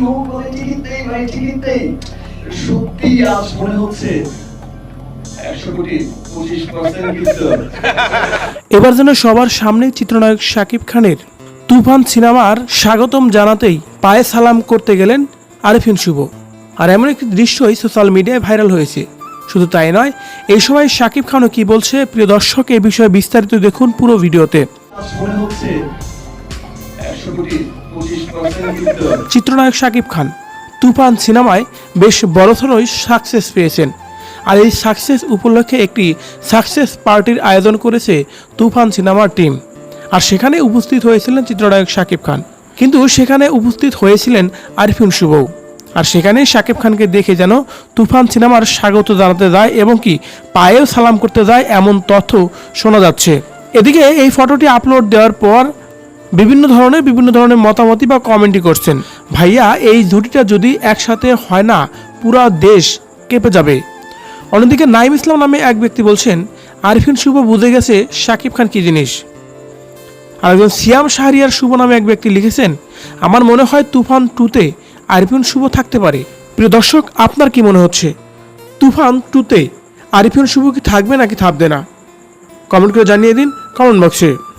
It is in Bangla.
হোক বলে টিকিট দেই ভাই টিকিট দেই সত্যি আজ মনে হচ্ছে একশো কোটি পঁচিশ পার্সেন্ট এবার যেন সবার সামনে চিত্রনায়ক শাকিব খানের তুফান সিনেমার স্বাগতম জানাতেই পায়ে সালাম করতে গেলেন আরিফিন শুভ। আর এমন একটি দৃশ্যই সোশ্যাল মিডিয়ায় ভাইরাল হয়েছে। শুধু তাই নয় এই সময় শাকিব খানও কি বলছে প্রিয় দর্শক এই বিষয়ে বিস্তারিত দেখুন পুরো ভিডিওতে। চিত্রনায়ক শাকিব খান, তুফান সিনেমায় বেশ বড়সড়ই সাকসেস পেয়েছেন। আর এই সাকসেস উপলক্ষে একটি সাকসেস পার্টির আয়োজন করেছে তুফান সিনেমার টিম আর সেখানে উপস্থিত হয়েছিলেন চিত্রনায়ক শাকিব খান। কিন্তু সেখানে উপস্থিত হয়েছিলেন আরিফিন শুভও। আর সেখানে শাকিব খানকে দেখে যেন তুফান সিনেমার স্বাগত জানাতে যায় এবং কি পায়েও সালাম করতে যায় এমন তথ্য শোনা যাচ্ছে। এদিকে এই ফটোটি আপলোড দেওয়ার পর বিভিন্ন ধরনের বিভিন্ন ধরনের মতামতি বা কমেন্টই করছেন। ভাইয়া, এই জুটিটা যদি একসাথে হয় না, পুরা দেশ কেঁপে যাবে। অন্যদিকে নাইম ইসলাম নামে এক ব্যক্তি বলছেন, আরিফিন শুভ বুঝে গেছে শাকিব খান কি জিনিস। আর একজন সিয়াম শাহরিয়ার শুভ নামে এক ব্যক্তি লিখেছেন, আমার মনে হয় তুফান টুতে আরিফিন শুভ থাকতে পারে। প্রিয় দর্শক, আপনার কি মনে হচ্ছে? তুফান টুতে আরিফিন শুভ কি থাকবে নাকি থাকবে না? কমেন্ট করে জানিয়ে দিন কমেন্ট বক্সে।